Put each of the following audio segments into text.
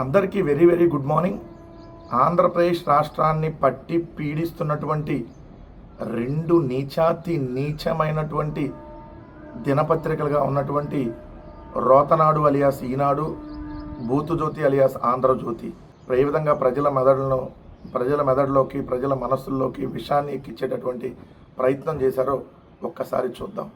అందరికీ very very good morning. Andhra Pradesh రాష్ట్రాన్ని పట్టి పీడిస్తున్నటువంటి రెండు నీచాతి నీచమైనటువంటి దినపత్రికలుగా ఉన్నటువంటి రోతనాడు అలియాస్ ఈనాడు బూతుజ్యోతి అలియాస్ ఆంధ్రజ్యోతి. ఏ విధంగా ప్రజల మెదడులను ప్రజల మెదడులోకి ప్రజల మనస్సుల్లోకి విషాన్ని ఎక్కించేటటువంటి ప్రయత్నం చేశారో ఒక్కసారి చూద్దాం.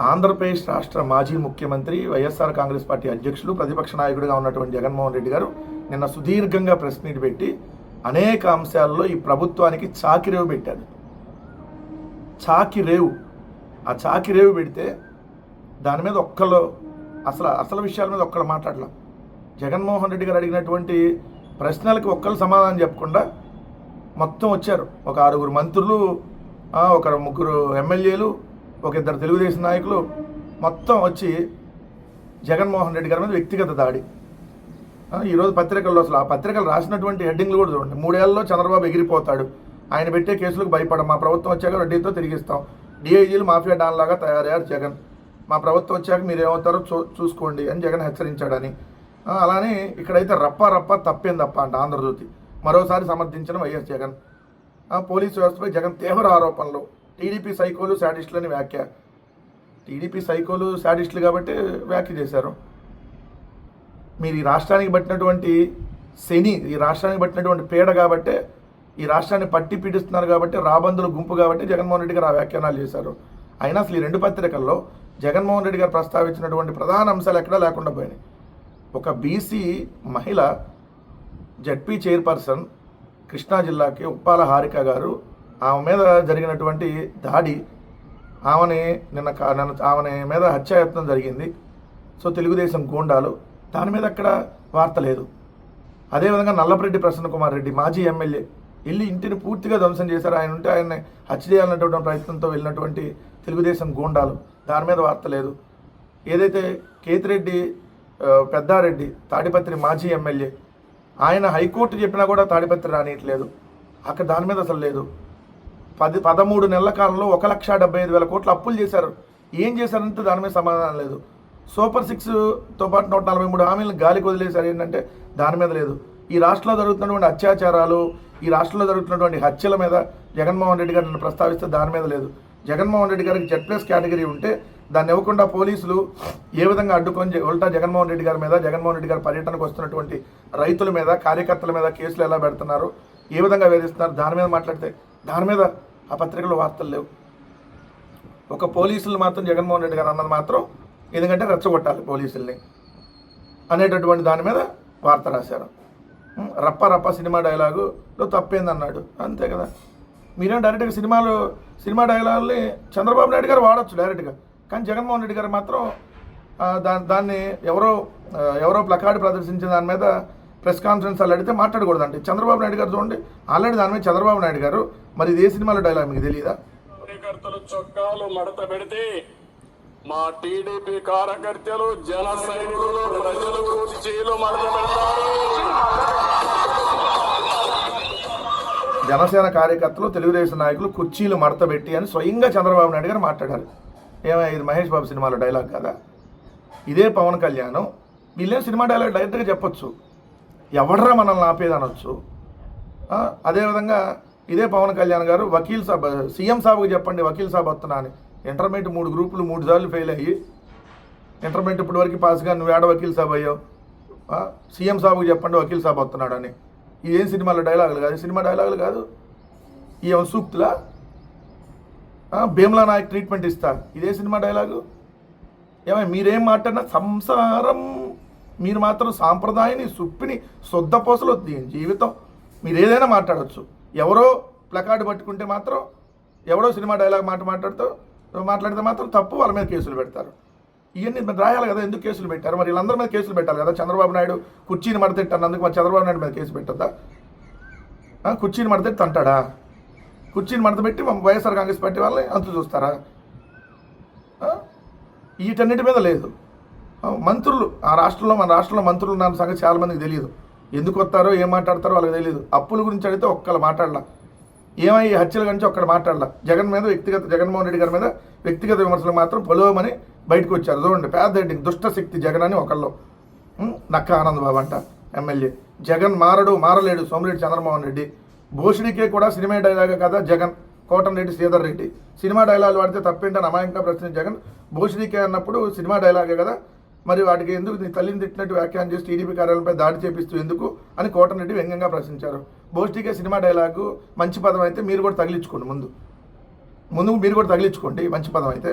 ఆంధ్రప్రదేశ్ రాష్ట్ర మాజీ ముఖ్యమంత్రి వైఎస్ఆర్ కాంగ్రెస్ పార్టీ అధ్యక్షులు ప్రతిపక్ష నాయకుడిగా ఉన్నటువంటి జగన్మోహన్ రెడ్డి గారు నిన్న సుదీర్ఘంగా ప్రెస్ మీట్ పెట్టి అనేక అంశాల్లో ఈ ప్రభుత్వానికి చాకిరేవు పెట్టారు. చాకిరేవు. ఆ చాకిరేవు పెడితే దాని మీద ఒక్కళ్ళు అసలు అసలు విషయాల మీద ఒక్కళ్ళు మాట్లాడలేం. జగన్మోహన్ రెడ్డి గారు అడిగినటువంటి ప్రశ్నలకు ఒక్కళ్ళు సమాధానం చెప్పకుండా మొత్తం వచ్చారు. ఒక ఆరుగురు మంత్రులు ఒక ముగ్గురు ఎమ్మెల్యేలు ఒక ఇద్దరు తెలుగుదేశం నాయకులు మొత్తం వచ్చి జగన్మోహన్ రెడ్డి గారి మీద వ్యక్తిగత దాడి. ఈరోజు పత్రికల్లో అసలు ఆ పత్రికలు రాసినటువంటి హెడ్డింగ్లు కూడా చూడండి. మూడేళ్ళలో చంద్రబాబు ఎగిరిపోతాడు. ఆయన పెట్టే కేసులకు భయపడం. మా ప్రభుత్వం వచ్చాక రెడ్డితో తిరిగిస్తాం. డిఐజీలు మాఫియా డాన్ లాగా తయారయ్యారు జగన్. మా ప్రభుత్వం వచ్చాక మీరు ఏమవుతారో చూ చూసుకోండి అని జగన్ హెచ్చరించాడని. అలానే ఇక్కడైతే రప్ప రప్ప తప్పేం తప్ప అంట ఆంధ్రజ్యోతి. మరోసారి సమర్థించిన వైఎస్ జగన్. ఆ, పోలీసు వ్యవస్థపై జగన్ తీవ్ర ఆరోపణలు. టీడీపీ సైకోలు శాడిస్టులని వ్యాఖ్య. టీడీపీ సైకోలు శాడిస్టులు కాబట్టి వ్యాఖ్య చేశారు. మీరు ఈ రాష్ట్రానికి పట్టినటువంటి శని ఈ రాష్ట్రానికి పట్టినటువంటి పీడ కాబట్టే ఈ రాష్ట్రాన్ని పట్టి పీడిస్తున్నారు కాబట్టి రాబందుల గుంపు కాబట్టి జగన్మోహన్ రెడ్డి గారు ఆ వ్యాఖ్యానాలు చేశారు. అయినా అసలు ఈ రెండు పత్రికల్లో జగన్మోహన్ రెడ్డి గారు ప్రస్తావించినటువంటి ప్రధాన అంశాలు ఎక్కడా లేకుండా పోయినాయి. ఒక బీసీ మహిళ జడ్పీ చైర్పర్సన్ కృష్ణా జిల్లాకి ఉప్పాల హారిక గారు ఆమె మీద జరిగినటువంటి దాడి ఆమెని నిన్న కా- నిన్న ఆమెని మీద హత్యాయత్నం జరిగింది. సో తెలుగుదేశం గూండాలు దాని మీద అక్కడ వార్త లేదు. అదేవిధంగా నల్లపరెడ్డి ప్రసన్న కుమార్ రెడ్డి మాజీ ఎమ్మెల్యే వెళ్ళి ఇంటిని పూర్తిగా ధ్వంసం చేశారు. ఆయన ఉంటే ఆయన్ని హత్య చేయాలన్నటువంటి ప్రయత్నంతో వెళ్ళినటువంటి తెలుగుదేశం గూండాలు దాని మీద వార్త లేదు. ఏదైతే కేతిరెడ్డి పెద్దారెడ్డి తాడిపత్రి మాజీ ఎమ్మెల్యే ఆయన హైకోర్టు చెప్పినా కూడా తాడిపత్రి రానియట్లేదు. అక్కడ దాని మీద అసలు లేదు. పది పదమూడు నెలల కాలంలో ఒక లక్ష డెబ్బై ఐదు వేల కోట్లు అప్పులు చేశారు. ఏం చేశారంటే దాని మీద సమాధానం లేదు. సూపర్ సిక్స్తో పాటు నూట నలభై మూడు హామీలను గాలికి వదిలేశారు. ఏంటంటే దాని మీద లేదు. ఈ రాష్ట్రంలో జరుగుతున్నటువంటి అత్యాచారాలు ఈ రాష్ట్రంలో జరుగుతున్నటువంటి హత్యల మీద జగన్మోహన్ రెడ్డి గారిని ప్రస్తావిస్తే దాని మీద లేదు. జగన్మోహన్ రెడ్డి గారికి జెడ్ ప్లస్ కేటగిరీ ఉంటే దాన్ని ఇవ్వకుండా పోలీసులు ఏ విధంగా అడ్డుకొని ఉల్టా జగన్మోహన్ రెడ్డి గారి మీద జగన్మోహన్ రెడ్డి గారి పర్యటనకు వస్తున్నటువంటి రైతుల మీద కార్యకర్తల మీద కేసులు ఎలా పెడుతున్నారు ఏ విధంగా వేధిస్తున్నారు దాని మీద మాట్లాడితే దాని మీద ఆ పత్రికలో వార్తలు లేవు. ఒక పోలీసులు మాత్రం జగన్మోహన్ రెడ్డి గారు అన్నది మాత్రం ఎందుకంటే రెచ్చగొట్టాలి పోలీసుల్ని అనేటటువంటి దాని మీద వార్త రాశారు. రప్ప రప్ప సినిమా డైలాగులో తప్పేందన్నాడు. అంతే కదా. మీరేం డైరెక్ట్గా సినిమాలో సినిమా డైలాగుల్ని చంద్రబాబు నాయుడు గారు వాడచ్చు డైరెక్ట్గా కానీ జగన్మోహన్ రెడ్డి గారు మాత్రం దాన్ని దా దాన్ని ఎవరో ఎవరో ప్లకార్డు ప్రదర్శించిన దాని మీద ప్రెస్ కాన్ఫరెన్స్ వాళ్ళు అడిగితే మాట్లాడకూడదండి చంద్రబాబు నాయుడు గారు చూడండి ఆల్రెడీ దాని మీద చంద్రబాబు నాయుడు గారు మరి ఇది ఏ సినిమాలో డైలాగ్ మీకు తెలియదా కార్యకర్తలు చొక్కాలు మడత పెడితే మా టీడీపీ కార్యకర్తలు జన సైనికులు ప్రజలు కుర్చీలు మడత పెడతారు. జనసేన కార్యకర్తలు తెలుగుదేశం నాయకులు కుర్చీలు మడతబెట్టి అని స్వయంగా చంద్రబాబు నాయుడు గారు మాట్లాడారు. ఏమై ఇది మహేష్ బాబు సినిమాలో డైలాగ్ కదా? ఇదే పవన్ కళ్యాణ్ వీళ్ళేం సినిమా డైలాగ్ డైరెక్ట్గా చెప్పొచ్చు. ఎవడరా మనల్ని ఆపేది అనొచ్చు అదేవిధంగా ఇదే పవన్ కళ్యాణ్ గారు వకీల్ సాబ్ సీఎం సాబ్కి చెప్పండి వకీల్ సాబ్ వస్తున్నా అని. ఇంటర్మీడియట్ మూడు గ్రూపులు మూడు సార్లు ఫెయిల్ అయ్యి ఇంటర్మీడియట్ ఇప్పటి వరకు పాస్గా నువ్వు ఏడ వకీల్ సాబ్ అయ్యావు? సీఎం సాబ్కి చెప్పండి వకీల్ సాబ్ వస్తున్నాడు అని ఇదేం సినిమాలో డైలాగులు కాదు? సినిమా డైలాగులు కాదు. ఈ సూక్తులా? ఆ, భీమ్లా నాయక్ ట్రీట్మెంట్ ఇస్తా ఇదే సినిమా డైలాగు? ఏమై మీరేం మాట్లాడినా సంసారం మీరు మాత్రం సాంప్రదాయాన్ని సుప్పిని శుద్ధపోసలు దీని జీవితం. మీరు ఏదైనా మాట్లాడచ్చు. ఎవరో ప్లకార్డు పట్టుకుంటే మాత్రం ఎవరో సినిమా డైలాగ్ మాట మాట్లాడుతూ మాట్లాడితే మాత్రం తప్పు వాళ్ళ మీద కేసులు పెడతారు. ఇవన్నీ రాయాలి కదా ఎందుకు కేసులు పెట్టారు? మరి వీళ్ళందరి మీద కేసులు పెట్టాలి కదా చంద్రబాబు నాయుడు కుర్చీని మడతెట్టన్నందుకు మరి చంద్రబాబు నాయుడు మీద కేసు పెట్టద్దా? కుర్చీని మడతెట్టి అంటాడా కుర్చీని మడతపెట్టి మా వైఎస్ఆర్ కాంగ్రెస్ పార్టీ వాళ్ళని అంతు చూస్తారా? వీటన్నిటి మీద లేదు. మంత్రులు ఆ రాష్ట్రంలో మన రాష్ట్రంలో మంత్రులు ఉన్న సంగతి చాలా మందికి తెలియదు. ఎందుకు వస్తారో ఏం మాట్లాడతారో వాళ్ళకి తెలియదు. అప్పుల గురించి అడిగితే ఒక్కళ్ళు మాట్లాడలా. ఏమై హత్యల గురించి ఒక్కడ మాట్లాడలా. జగన్ మీద వ్యక్తిగత జగన్మోహన్ రెడ్డి గారి మీద వ్యక్తిగత విమర్శలు మాత్రం పొలవమని బయటకు వచ్చారు. చూడండి పేద రెడ్డికి దుష్ట శక్తి జగన్ అని ఒకళ్ళు. నక్క ఆనంద్ బాబు అంట ఎమ్మెల్యే. జగన్ మారడు మారలేడు సోమిరెడ్డి చంద్రమోహన్ రెడ్డి. భూషణికే కూడా సినిమా డైలాగ్ కదా జగన్ కోటంరెడ్డి శ్రీధర్ రెడ్డి. సినిమా డైలాగ్ వాడితే తప్పేంటని అమాయకంగా ప్రశ్నించిన జగన్ భూషణికే అన్నప్పుడు సినిమా డైలాగే కదా మరి వాటికి ఎందుకు నీ తల్లిని తిట్టినట్టు వ్యాఖ్యానం చేసి టీడీపీ కార్యాలయంపై దాడి చేపిస్తూ ఎందుకు అని కోటరెడ్డి వ్యంగ్యంగా ప్రశ్నించారు. భూషణికే సినిమా డైలాగు మంచి పదం అయితే మీరు కూడా తగిలించుకోండి ముందు. ముందు మీరు కూడా తగిలించుకోండి మంచి పదం అయితే.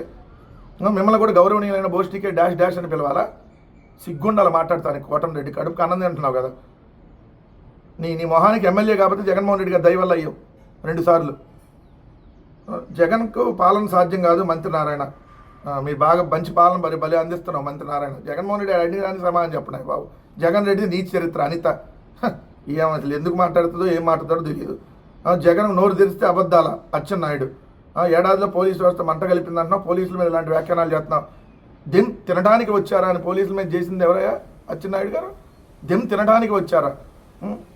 మిమ్మల్ని కూడా గౌరవనీయులైన భోష్టికే డాష్ డాష్ అని పిలవాలా? సిగ్గుండాలి మాట్లాడతాను కోటం రెడ్డి? కడుపుకి ఆనందం అంటున్నావు కదా. నీ నీ మొహానికి ఎమ్మెల్యే కాబట్టి జగన్మోహన్ రెడ్డి గారు దయవల్ల అయ్యావు. రెండుసార్లు జగన్కు పాలన సాధ్యం కాదు మంత్రి నారాయణ. మీ మీరు బాగా మంచి పాలన బలి బలి అందిస్తున్నావు మంత్రి నారాయణ. జగన్మోహన్ రెడ్డి అడిగి రాని సమాధానం చెప్పండి బాబు. జగన్ రెడ్డి నీ చరిత్ర అనిత. హ, ఏం అసలు ఎందుకు మాట్లాడుతుందో ఏం మాట్లాడతాడో తెలియదు. జగన్ నోరు తెరిస్తే అబద్ధాల? అచ్చెన్నాయుడు ఏడాదిలో పోలీసు వ్యవస్థ మంట కలిపిందంటున్నావు పోలీసుల మీద ఇలాంటి వ్యాఖ్యానాలు చేస్తున్నావు. దెమ్ తినడానికి వచ్చారా అని పోలీసుల మీద చేసింది ఎవరయ్యా? అచ్చెన్నాయుడు గారు? దెమ్ తినడానికి వచ్చారా?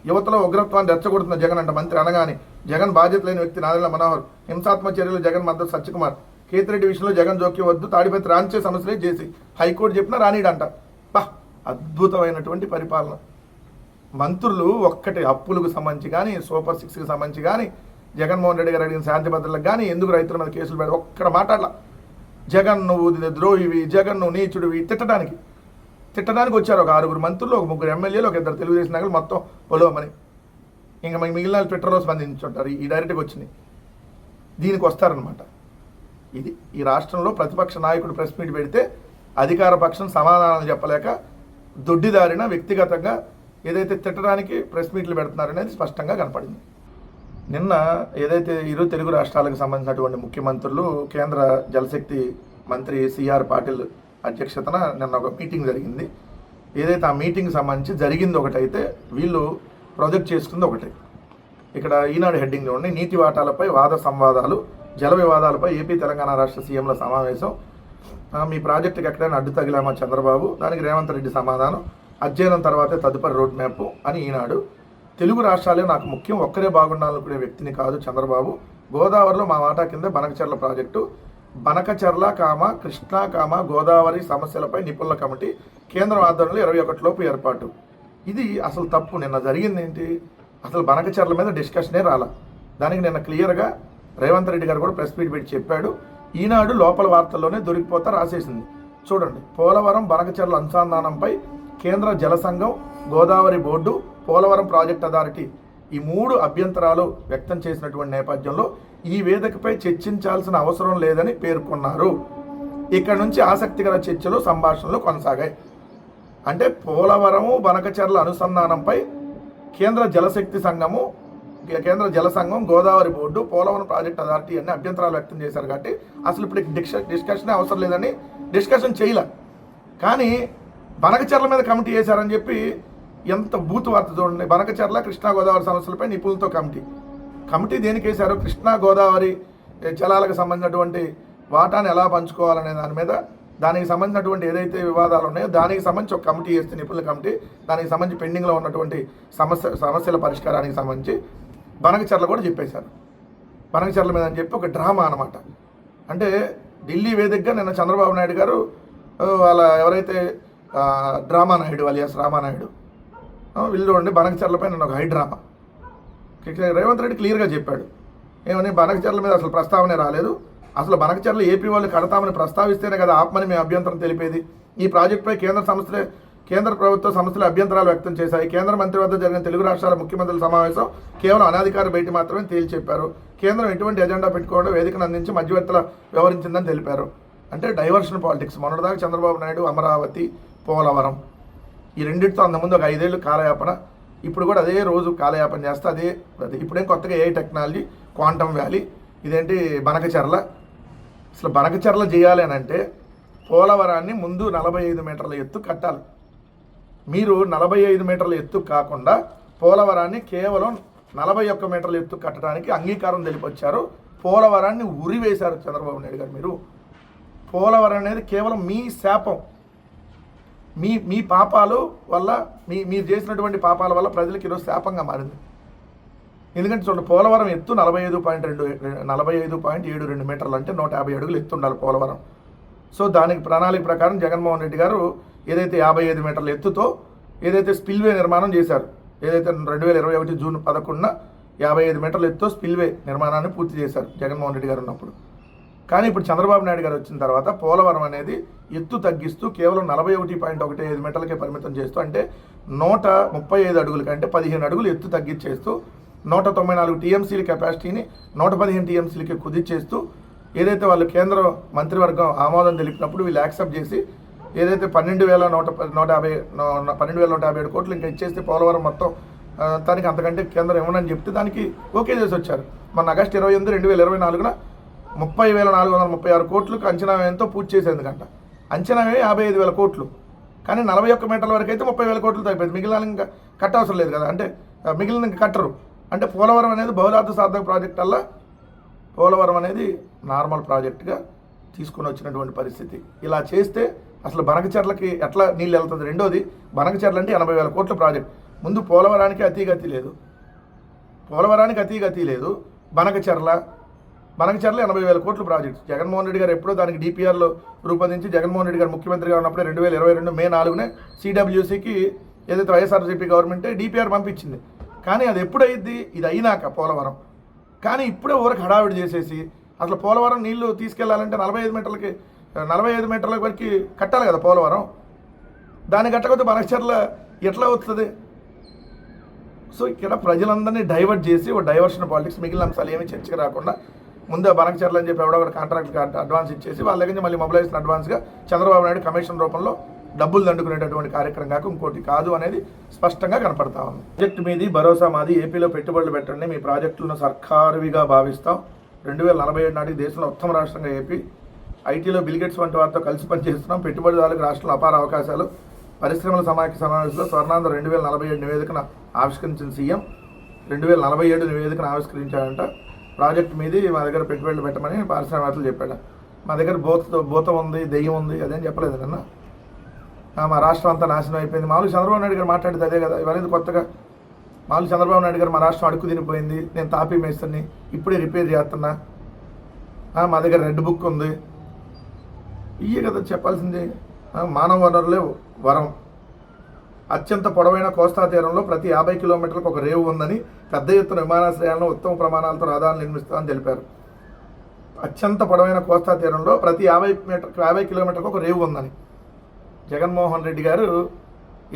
యువతలో ఉగ్రత్వాన్ని రెచ్చగొడుతున్న జగన్ అంట మంత్రి అనగానే జగన్ బాధ్యత లేని వ్యక్తి నాదెళ్ళ మనోహర్ హింసాత్మక చర్యలు జగన్ మద్దతు సత్యకుమార్. కేతిరెడ్డి విషయంలో జగన్ జోక్యం వద్దు తాడిపత్రి రాంచే సమస్యలే చేసి హైకోర్టు చెప్పినా రానీడంట బా అద్భుతమైనటువంటి పరిపాలన. మంత్రులు ఒక్కటి అప్పులకు సంబంధించి కానీ సూపర్ సిక్స్కి సంబంధించి కానీ జగన్మోహన్ రెడ్డి గారు అడిగిన శాంతి భద్రతలకు కానీ ఎందుకు రైతుల మీద కేసులు పెడ ఒక్కడ మాట్లాడలా. జగన్ నువ్వు ద్రోహివి జగన్ నువ్వు నీచుడివి తిట్టడానికి. తిట్టడానికి వచ్చారు ఒక ఆరుగురు మంత్రులు ఒక ముగ్గురు ఎమ్మెల్యేలు ఒక ఇద్దరు తెలుగుదేశం నాయకులు మొత్తం పొలవమని ఇంకా మిగిలిన వాళ్ళు ట్విట్టర్లో స్పందించుంటారు ఈ డైరెక్ట్గా వచ్చినాయి దీనికి వస్తారనమాట ఇది ఈ రాష్ట్రంలో ప్రతిపక్ష నాయకుడు ప్రెస్ మీట్ పెడితే అధికార పక్షం సమాధానం చెప్పలేక దొడ్డిదారిన వ్యక్తిగతంగా ఏదైతే తిట్టడానికి ప్రెస్ మీట్లు పెడుతున్నారనేది స్పష్టంగా కనపడింది. నిన్న ఏదైతే ఇరు తెలుగు రాష్ట్రాలకు సంబంధించినటువంటి ముఖ్యమంత్రులు కేంద్ర జలశక్తి మంత్రి సిఆర్ పాటిల్ అధ్యక్షతన నిన్న ఒక మీటింగ్ జరిగింది. ఏదైతే ఆ మీటింగ్ సంబంధించి జరిగింది ఒకటైతే వీళ్ళు ప్రొజెక్ట్ చేసుకుంది ఒకటి. ఇక్కడ ఈనాడు హెడ్డింగ్ చూడండి నీటి వాటాలపై వాద సంవాదాలు జల వివాదాలపై ఏపీ తెలంగాణ రాష్ట్ర సీఎంల సమావేశం. మీ ప్రాజెక్టుకి ఎక్కడైనా అడ్డు తగిలామా చంద్రబాబు? దానికి రేవంత్ రెడ్డి సమాధానం. అధ్యయనం తర్వాతే తదుపరి రోడ్ మ్యాప్ అని ఈనాడు. తెలుగు రాష్ట్రాలే నాకు ముఖ్యం ఒక్కరే బాగుండాలనుకునే వ్యక్తిని కాదు చంద్రబాబు. గోదావరిలో మా వాటా కింద బనకచర్ల ప్రాజెక్టు. బనకచెర్ల కామ కృష్ణా కామ గోదావరి సమస్యలపై నిపుణుల కమిటీ కేంద్రం ఆధ్వర్యంలో ఇరవై ఒకటిలోపు ఏర్పాటు. ఇది అసలు తప్పు నిన్న జరిగింది ఏంటి? అసలు బనకచర్ల మీద డిస్కషనే రాలా. దానికి నిన్న క్లియర్గా రేవంత్ రెడ్డి గారు కూడా ప్రెస్ మీట్ పెట్టి చెప్పాడు. ఈనాడు లోపల వార్తల్లోనే దొరికిపోతా రాసేసింది. చూడండి పోలవరం బనకచెర్ల అనుసంధానంపై కేంద్ర జల సంఘం Godavari board Polavaram project authority ఈ మూడు అభ్యంతరాలు వ్యక్తం చేసినటువంటి నేపథ్యంలో ఈ వేదికపై చర్చించాల్సిన అవసరం లేదని పేర్కొన్నారు. ఇక్కడ నుంచి ఆసక్తికర చర్చలు సంభాషణలు కొనసాగాయి. అంటే పోలవరము బనకచెర్ల అనుసంధానంపై కేంద్ర జలశక్తి సంఘము కేంద్ర జల సంఘం Godavari board Polavaram project authority అన్ని అభ్యంతరాలు వ్యక్తం చేశారు కాబట్టి అసలు ఇప్పుడు డిస్క డిస్కషన్ అవసరం లేదని డిస్కషన్ చేయలే. కానీ బనకచర్ల మీద కమిటీ వేశారని చెప్పి ఎంత బూత్ వార్త చూడండి. బనకచర్ల కృష్ణా గోదావరి సమస్యలపై నిపుణులతో కమిటీ. కమిటీ దేనికి వేశారు? కృష్ణా గోదావరి జలాలకు సంబంధించినటువంటి వాటాను ఎలా పంచుకోవాలనే దాని మీద దానికి సంబంధించినటువంటి ఏదైతే వివాదాలు ఉన్నాయో దానికి సంబంధించి ఒక కమిటీ వేస్తే నిపుణుల కమిటీ దానికి సంబంధించి పెండింగ్లో ఉన్నటువంటి సమస్య సమస్యల పరిష్కారానికి సంబంధించి బనగచర్ల కూడా చెప్పేశారు. బనగచర్ల మీద అని చెప్పి ఒక డ్రామా అనమాట అంటే ఢిల్లీ వేదికగా నిన్న చంద్రబాబు నాయుడు గారు వాళ్ళ ఎవరైతే డ్రామా నాయుడు అలియాస్ రామానాయుడు వీళ్ళు ఉండి బనగచర్లపై నిన్న ఒక హై డ్రామా. రేవంత్ రెడ్డి క్లియర్గా చెప్పాడు. ఏమని బనగచర్ల మీద అసలు ప్రస్తావనే రాలేదు. అసలు బనకచర్ల ఏపీ వాళ్ళు కడతామని ప్రస్తావిస్తేనే కదా ఆత్మని మేము అభ్యంతరం తెలిపేది. ఈ ప్రాజెక్టుపై కేంద్ర సంస్థలే కేంద్ర ప్రభుత్వ సంస్థలు అభ్యంతరాలు వ్యక్తం చేశాయి. కేంద్ర మంత్రి వద్ద జరిగిన తెలుగు రాష్ట్రాల ముఖ్యమంత్రుల సమావేశం కేవలం అనాధికార భేటీ మాత్రమే తేల్చి చెప్పారు కేంద్రం ఎటువంటి ఎజెండా పెట్టుకోవడం వేదికను అందించి మధ్యవర్తుల వ్యవహరించిందని తెలిపారు. అంటే డైవర్షన్ పాలిటిక్స్. మొన్నటిదాకా చంద్రబాబు నాయుడు అమరావతి పోలవరం ఈ రెండింటితో అంతకుముందు ఒక ఐదేళ్ళు కాలయాపన. ఇప్పుడు కూడా అదే రోజు కాలయాపన చేస్తే. అదే అదే ఇప్పుడేం కొత్తగా ఏ టెక్నాలజీ క్వాంటమ్ వ్యాలీ ఇదేంటి బనకచర్ల. అసలు బనకచర్ల చేయాలి అని అంటే పోలవరాన్ని ముందు నలభై ఐదు మీటర్ల ఎత్తు కట్టాలి. మీరు నలభై ఐదు మీటర్ల ఎత్తు కాకుండా పోలవరాన్ని కేవలం నలభై ఒక్క మీటర్ల ఎత్తు కట్టడానికి అంగీకారం తెలిపొచ్చారు. పోలవరాన్ని ఉరివేశారు చంద్రబాబు నాయుడు గారు మీరు. పోలవరం అనేది కేవలం మీ శాపం. మీ మీ పాపాలు వల్ల మీ మీరు చేసినటువంటి పాపాల వల్ల ప్రజలకు ఈరోజు శాపంగా మారింది. ఎందుకంటే చూడండి పోలవరం ఎత్తు నలభై ఐదు పాయింట్ రెండు నలభై ఐదు పాయింట్ ఏడు రెండు మీటర్లు అంటే నూట యాభై అడుగులు ఎత్తు ఉండాలి పోలవరం. సో దానికి ప్రణాళిక ప్రకారం జగన్మోహన్ రెడ్డి గారు ఏదైతే యాభై ఐదు మీటర్ల ఎత్తుతో ఏదైతే స్పిల్వే నిర్మాణం చేశారు ఏదైతే రెండు వేల ఇరవై ఒకటి జూన్ పదకొండున యాభై ఐదు మీటర్ల ఎత్తుతో స్పిల్వే నిర్మాణాన్ని పూర్తి చేశారు జగన్మోహన్ రెడ్డి గారు ఉన్నప్పుడు. కానీ ఇప్పుడు చంద్రబాబు నాయుడు గారు వచ్చిన తర్వాత పోలవరం అనేది ఎత్తు తగ్గిస్తూ కేవలం నలభై ఒకటి పాయింట్ ఒకటి ఐదు మీటర్లకే పరిమితం చేస్తూ అంటే నూట ముప్పై ఐదు అడుగుల కంటే పదిహేను అడుగులు ఎత్తు తగ్గించేస్తూ నూట తొంభై నాలుగు టీఎంసీల కెపాసిటీని నూట పదిహేను టీఎంసీలకి కుదిర్చేస్తూ ఏదైతే వాళ్ళు కేంద్ర మంత్రివర్గం ఆమోదం తెలిపినప్పుడు వీళ్ళు యాక్సెప్ట్ చేసి ఏదైతే పన్నెండు వేల నూట నూట యాభై పన్నెండు వేల నూట యాభై ఏడు కోట్లు ఇంకా ఇచ్చేస్తే పోలవరం మొత్తం దానికి అంతకంటే కేంద్రం ఇవ్వనని చెప్తే దానికి ఓకే చేసి వచ్చారు. మన ఆగస్టు ఇరవై ఎనిమిది రెండు వేల ఇరవై నాలుగున ముప్పై వేల నాలుగు వందల ముప్పై ఆరు కోట్లకు అంచనా వ్యయంతో పూర్తి చేసేందుకంట. అంచనా వ్యయం యాభై ఐదు వేల కోట్లు. కానీ నలభై ఒక్క మీటర్ల వరకు అయితే ముప్పై వేల కోట్లు తగ్గిపోయింది. మిగిలిన ఇంకా కట్టవసరం లేదు కదా. అంటే మిగిలిన ఇంకా కట్టరు. అంటే పోలవరం అనేది బహుళార్థ సాధక ప్రాజెక్ట్ వల్ల పోలవరం అనేది నార్మల్ ప్రాజెక్టుగా తీసుకొని వచ్చినటువంటి పరిస్థితి. ఇలా చేస్తే అసలు బనకచెర్లకి ఎట్లా నీళ్ళు వెళ్తుంది? రెండోది బనకచెర్ల అంటే ఎనభై వేల కోట్ల ప్రాజెక్ట్. ముందు పోలవరానికి అతిగతి లేదు. పోలవరానికి అతిగతి లేదు. బనకచెర్ల బనకచెర్ల ఎనభై వేల కోట్ల ప్రాజెక్ట్. జగన్మోహన్ రెడ్డి గారు ఎప్పుడో దానికి డిపిఆర్లో రూపొందించి జగన్మోహన్ రెడ్డి గారు ముఖ్యమంత్రిగా ఉన్నప్పుడు రెండు వేల ఇరవై రెండు మే నాలుగునే సిడబ్ల్యూసికి ఏదైతే వైఎస్ఆర్సీపీ గవర్నమెంటే డిపిఆర్ పంపించింది. కానీ అది ఎప్పుడు ఇది అయినాక పోలవరం. కానీ ఇప్పుడే ఊరికి హడావిడి చేసేసి అసలు పోలవరం నీళ్ళు తీసుకెళ్ళాలంటే నలభై ఐదు మీటర్లకి నలభై ఐదు మీటర్ల వరకు కట్టాలి కదా పోలవరం. దాన్ని కట్టకపోతే బనక్చర్ల ఎట్లా అవుతుంది? సో ఇక్కడ ప్రజలందరినీ డైవర్ట్ చేసి ఒక డైవర్షన్ పాలిటిక్స్ మిగిలిన అంశాలు ఏమీ చర్చకు రాకుండా ముందే బనక్చర్లు అని చెప్పి ఎవడో ఒకటి కాంట్రాక్ట్ అడ్వాన్స్ ఇచ్చేసి వాళ్ళ దగ్గర నుంచి మళ్ళీ మొబిలైజేషన్ అడ్వాన్స్గా చంద్రబాబు నాయుడు కమిషన్ రూపంలో డబ్బులు దండుకునేటటువంటి కార్యక్రమం కాక ఇంకోటి కాదు అనేది స్పష్టంగా కనపడతా ఉంది. ప్రాజెక్ట్ మీది భరోసా మాది ఏపీలో పెట్టుబడులు పెట్టండి మీ ప్రాజెక్టులను సర్కారువిగా భావిస్తాం. రెండు వేల నలభై ఏడు నాటికి దేశంలో ఉత్తమ రాష్ట్రంగా ఏపీ ఐటీలో బిల్గేట్స్ వంటి వారితో కలిసి పనిచేస్తున్నాం. పెట్టుబడిదారులకు రాష్ట్రంలో అపార అవకాశాలు. పరిశ్రమల సమాఖ్య సమావేశంలో స్వర్ణాంధ్ర రెండు వేల నలభై ఏడు నివేదికను ఆవిష్కరించిన సీఎం రెండు వేల నలభై ఏడు నివేదికను ఆవిష్కరించాడంట. ప్రాజెక్ట్ మీది మా దగ్గర పెట్టుబడులు పెట్టమని పారిశ్రామికవేత్తలు చెప్పాడు. మా దగ్గర భూత భూతం ఉంది దెయ్యం ఉంది అదేం చెప్పలేదు నిన్న. మా రాష్ట్రం అంతా నాశనం అయిపోయింది. మామూలు చంద్రబాబు నాయుడు గారు మాట్లాడేది అదే కదా. ఇవన్నీ కొత్తగా. మామూలు చంద్రబాబు నాయుడు గారు మా రాష్ట్రం అడుక్కు తినిపోయింది. నేను తాపీ మేస్తాన్ని ఇప్పుడే రిపేర్ చేస్తున్నా. మా దగ్గర రెడ్ బుక్ ఉంది. ఇయే కదా చెప్పాల్సింది. మానవ వనరులే వరం. అత్యంత పొడవైన కోస్తా తీరంలో ప్రతి యాభై కిలోమీటర్లకు ఒక రేవు ఉందని పెద్ద ఎత్తున విమానాశ్రయాలను ఉత్తమ ప్రమాణాలతో రహదారులు నిర్మిస్తామని తెలిపారు. అత్యంత పొడవైన కోస్తా తీరంలో ప్రతి యాభై మీటర్ యాభై కిలోమీటర్లకు ఒక రేవు ఉందని. జగన్మోహన్ రెడ్డి గారు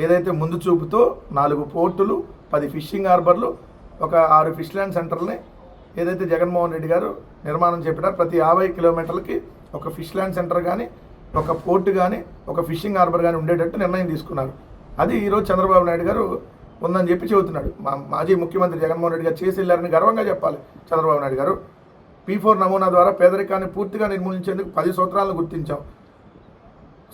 ఏదైతే ముందు చూపుతో నాలుగు పోర్టులు పది ఫిషింగ్ హార్బర్లు ఒక ఆరు ఫిష్ ల్యాండ్ సెంటర్ని ఏదైతే జగన్మోహన్ రెడ్డి గారు నిర్మాణం చెప్పినారో ప్రతి యాభై కిలోమీటర్లకి ఒక ఫిష్ ల్యాండ్ సెంటర్ కానీ ఒక పోర్టు కానీ ఒక ఫిషింగ్ హార్బర్ కానీ ఉండేటట్టు నిర్ణయం తీసుకున్నారు. అది ఈరోజు చంద్రబాబు నాయుడు గారు ఉందని చెప్పి చెబుతున్నాడు. మా మాజీ ముఖ్యమంత్రి జగన్మోహన్ రెడ్డి గారు చేసి వెళ్ళారని గర్వంగా చెప్పాలి చంద్రబాబు నాయుడు గారు. పీ ఫోర్ నమూనా ద్వారా పేదరికాన్ని పూర్తిగా నిర్మూలించేందుకు పది సూత్రాలను గుర్తించాం.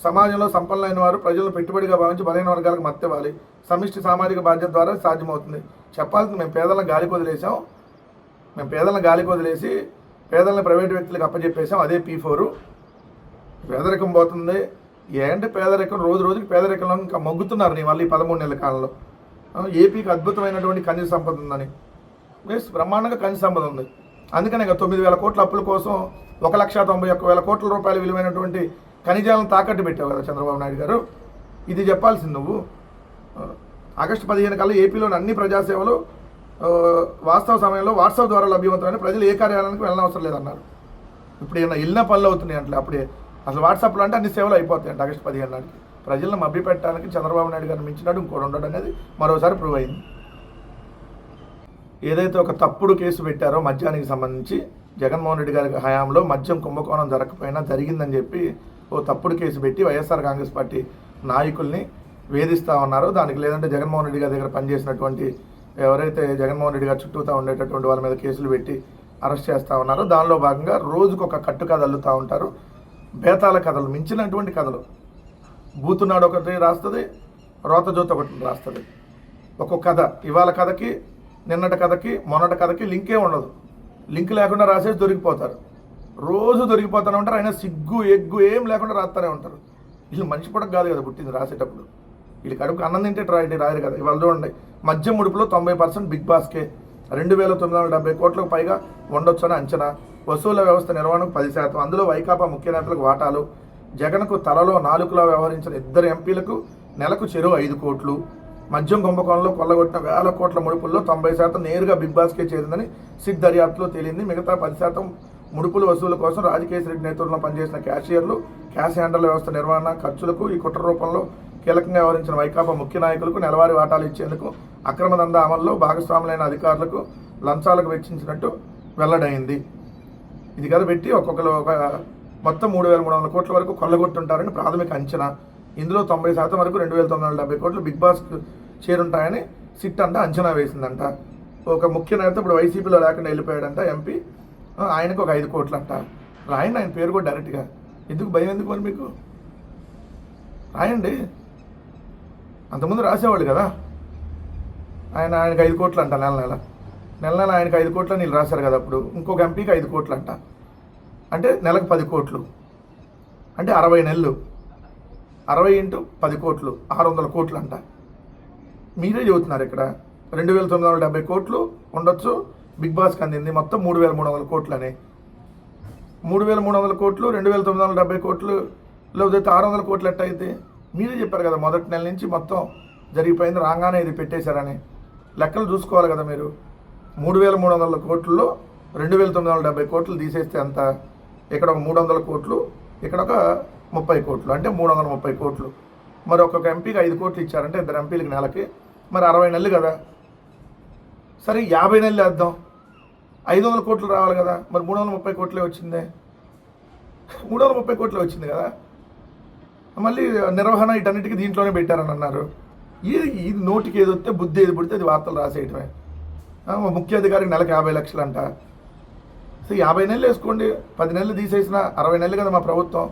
సమాజంలో సంపన్నులైన వారు ప్రజలను పెట్టుబడిగా భావించి బలైన వర్గాలకు మద్దతు సమిష్టి సామాజిక బాధ్యత ద్వారా సాధ్యమవుతుంది. చెప్పాల్సింది మేము పేదలను గాలికి వదిలేసాం మేము పేదలను గాలికి వదిలేసి పేదలను ప్రైవేట్ వ్యక్తులకు అప్పచెప్పేసాం అదే పీ ఫోరు పేదరికం పోతుంది. ఏంటి పేదరికం? రోజు రోజుకి పేదరికంలో ఇంకా మొగ్గుతున్నారు నీ మళ్ళీ పదమూడు నెలల కాలంలో. ఏపీకి అద్భుతమైనటువంటి ఖనిజ సంపద ఉందని. ప్లేస్ బ్రహ్మాండంగా ఖనిజ సంపద ఉంది. అందుకనే ఇక తొమ్మిది వేల కోట్ల అప్పుల కోసం ఒక లక్ష తొంభై ఒక్క వేల కోట్ల రూపాయలు విలువైనటువంటి ఖనిజాలను తాకట్టు పెట్టావు కదా చంద్రబాబు నాయుడు గారు. ఇది చెప్పాల్సింది నువ్వు. ఆగస్టు పదిహేను కల్లా ఏపీలోని అన్ని ప్రజాసేవలు వాస్తవ సమయంలో వాట్సాప్ ద్వారా లభ్యమవుతున్నాయని ప్రజలు ఏ కార్యాలయానికి వెళ్ళనవసరం లేదన్నారు. ఇప్పుడు ఏమైనా వెళ్ళిన పనులు అవుతున్నాయి అంటే అప్పుడే అసలు వాట్సాప్లో అంటే అన్ని సేవలు అయిపోతాయి అంటే ఆగస్టు పదిహేను నాటికి. ప్రజలను మభ్యపెట్టడానికి చంద్రబాబు నాయుడు గారిని మించినట్టు ఇంకోటి ఉండడం అనేది మరోసారి ప్రూవ్ అయింది. ఏదైతే ఒక తప్పుడు కేసు పెట్టారో మద్యానికి సంబంధించి జగన్మోహన్ రెడ్డి గారి హయాంలో మద్యం కుంభకోణం జరగకపోయినా జరిగిందని చెప్పి ఓ తప్పుడు కేసు పెట్టి వైఎస్ఆర్ కాంగ్రెస్ పార్టీ నాయకుల్ని వేధిస్తూ ఉన్నారు. దానికి లేదంటే జగన్మోహన్ రెడ్డి గారి దగ్గర పనిచేసినటువంటి ఎవరైతే జగన్మోహన్ రెడ్డి గారు చుట్టూతా ఉండేటటువంటి వాళ్ళ మీద కేసులు పెట్టి అరెస్ట్ చేస్తూ ఉన్నారో దానిలో భాగంగా రోజుకు ఒక కట్టు కథ అల్లుతూ ఉంటారు. బేతాల కథలు మించినటువంటి కథలు. బూతునాడు ఒకటి రాస్తుంది రోతజోత ఒకటి రాస్తుంది. ఒక్కొక్క కథ ఇవాళ కథకి నిన్నటి కథకి మొన్నటి కథకి లింకే ఉండదు. లింక్ లేకుండా రాసేసి దొరికిపోతారు. రోజు దొరికిపోతూనే ఉంటారు అయినా సిగ్గు ఎగ్గు ఏం లేకుండా రాస్తూనే ఉంటారు. వీళ్ళు మనిషి కూడా కాదు కదా పుట్టింది రాసేటప్పుడు. వీడి కడుపు అన్నం తింటే రాయండి రాయరు కదా. ఇవాళ చూడండి మద్యం ముడుపులో తొంభై పర్సెంట్ బిగ్ బాస్కే. రెండు వేల తొమ్మిది వందల డెబ్బై కోట్లకు పైగా ఉండొచ్చని అంచనా. వసూల వ్యవస్థ నిర్వహణకు పది శాతం. అందులో వైకాపా ముఖ్య నేతలకు వాటాలు. జగన్కు తలలో నాలుగులా వ్యవహరించిన ఇద్దరు ఎంపీలకు నెలకు చెరువు ఐదు కోట్లు. మద్యం కుంభకోణంలో కొల్లగొట్టిన వేల కోట్ల ముడుపుల్లో తొంభై శాతం నేరుగా బిగ్ బాస్కే చేరిందని సిట్ దర్యాప్తులో తేలింది. మిగతా పది శాతం ముడుపుల వసూలు కోసం రాజకీయ రెడ్డి నేతృత్వంలో పనిచేసిన క్యాషియర్లు క్యాష్ హ్యాండల్ వ్యవస్థ నిర్వహణ ఖర్చులకు ఈ కుట్ర రూపంలో కీలకంగా వ్యవహరించిన వైకాపా ముఖ్య నాయకులకు నెలవారీ వాటాలు ఇచ్చేందుకు అక్రమ దందా అమల్లో భాగస్వాములైన అధికారులకు లంచాలకు వెచ్చించినట్టు వెల్లడైంది. ఇది కదా పెట్టి ఒక్కొక్కరు ఒక మొత్తం మూడు వేల మూడు వందల కోట్ల వరకు కొల్లగొట్టుంటారని ప్రాథమిక అంచనా. ఇందులో తొంభై శాతం వరకు రెండు వేల తొమ్మిది వందల డెబ్బై కోట్లు బిగ్ బాస్కు చేరుంటాయని సిట్ అంట అంచనా వేసిందంట. ఒక ముఖ్య నేత ఇప్పుడు వైసీపీలో లేకుండా వెళ్ళిపోయాడంట ఎంపీ. ఆయనకు ఒక ఐదు కోట్లు అంట రాయండి ఆయన పేరు కూడా డైరెక్ట్గా. ఎందుకు భయం ఎందుకు మరి మీకు? రాయండి. అంతకుముందు రాసేవాళ్ళు కదా? ఆయన ఆయనకు ఐదు కోట్లు అంట నెల నెల. నెల నెల ఆయనకు ఐదు కోట్లు నీళ్ళు రాశారు కదా అప్పుడు. ఇంకొక ఎంపీకి ఐదు కోట్లు అంట అంటే నెలకు పది కోట్లు. అంటే అరవై నెలలు. అరవై ఇంటూ పది కోట్లు. ఆరు వందల కోట్లు అంట మీరే చెబుతున్నారు ఇక్కడ. రెండు వేల తొమ్మిది వందల డెబ్బై కోట్లు ఉండొచ్చు. బిగ్ బాస్కి అందింది మొత్తం మూడు వేల మూడు వందల కోట్లు అని మూడు వేల మూడు వందల కోట్లు రెండు వేల తొమ్మిది వందల డెబ్బై కోట్లు. లేకపోతే ఆరు వందల కోట్లు ఎట్ట అయితే మీరే చెప్పారు కదా మొదటి నెల నుంచి మొత్తం జరిగిపోయింది రాగానే ఇది పెట్టేశారని. లెక్కలు చూసుకోవాలి కదా మీరు. మూడు వేల మూడు వందల కోట్లలో రెండు వేల తొమ్మిది వందల డెబ్బై కోట్లు తీసేస్తే అంత ఇక్కడ ఒక మూడు వందల కోట్లు ఇక్కడ ఒక ముప్పై కోట్లు అంటే మూడు వందల ముప్పై కోట్లు. మరి ఒక్కొక్క ఎంపీకి ఐదు కోట్లు ఇచ్చారంటే ఇద్దరు ఎంపీలకి నెలకి మరి అరవై నెలలు కదా. సరే యాభై నెలలు వేద్దాం. ఐదు వందల కోట్లు రావాలి కదా మరి మూడు వందల ముప్పై కోట్లే వచ్చిందే. మూడు వందల ముప్పై కోట్లే వచ్చింది కదా. మళ్ళీ నిర్వహణ ఇటన్నిటికీ దీంట్లోనే పెట్టారని అన్నారు. ఇది ఇది నోటికి ఏది వస్తే బుద్ధి ఏది పుడితే అది వార్తలు రాసేయటమే. మా ముఖ్య అధికారికి నెలకు యాభై లక్షలు అంట సో యాభై నెలలు వేసుకోండి. పది నెలలు తీసేసిన అరవై నెలలు కదా మా ప్రభుత్వం.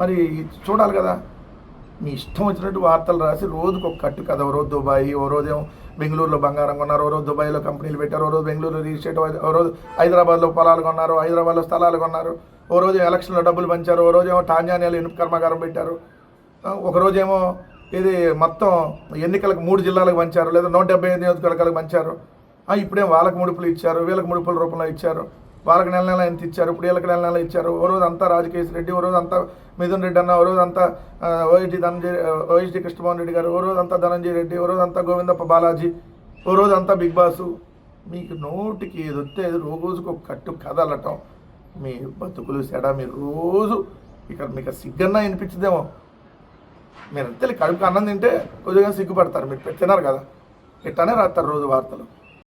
మరి చూడాలి కదా. మీ ఇష్టం వచ్చినట్టు వార్తలు రాసి రోజుకు ఒక కట్టు కదా ఓ రోజు దుబాయ్ ఓ రోజేమో బెంగళూరులో బంగారం కొన్నారు. ఓ రోజు దుబాయ్లో కంపెనీలు పెట్టారు. ఓ రోజు బెంగళూరు రియల్ ఎస్టేట్ ఓ రోజు హైదరాబాద్లో పొలాలు కొన్నారు. హైదరాబాద్లో స్థలాలు కొన్నారు. ఓ రోజు ఎలక్షన్లో డబ్బులు పంచారు ఓ రోజేమో టాంజానియాలో ఇనుప కర్మాగారం పెట్టారు. ఆ, ఒక రోజేమో ఇది మొత్తం ఎన్నికలకు మూడు జిల్లాలకు పంచారు లేదా నూట డెబ్బై ఐదు నియోజకవర్గాలకు పంచారు. ఇప్పుడేం వాళ్ళకి ముడుపులు ఇచ్చారు వీళ్ళకి ముడుపుల రూపంలో ఇచ్చారు. వాళ్ళకి నెల నెల ఎంత ఇచ్చారు ఇప్పుడు వీళ్ళకి నెల నెల ఇచ్చారు. ఓ రోజు అంతా రాజకేశ్ రెడ్డి ఓ రోజు అంతా మిథున్ రెడ్డి అన్న ఓ రోజు అంతా ఓఎస్డి ధనంజయ ఓఎస్డి కృష్ణమోహన్ రెడ్డి గారు ఓ రోజు అంతా ధనంజయ రెడ్డి ఓ రోజు అంతా గోవిందప్ప బాలాజీ ఓ రోజు అంతా బిగ్ బాసు. మీకు నోటికి ఏది వస్తే రోజుకు ఒక కట్టు కదలటం. మీ బతుకులు సెడ మీరు రోజు ఇక్కడ మీకు సిగ్గన్నా వినిపించదేమో. మీరు అంతే కడుపుకి అన్నం తింటే కొద్దిగా సిగ్గుపడతారు. మీరు తిన్నారు కదా. ఇట్లానే రాస్తారు రోజు వార్తలు?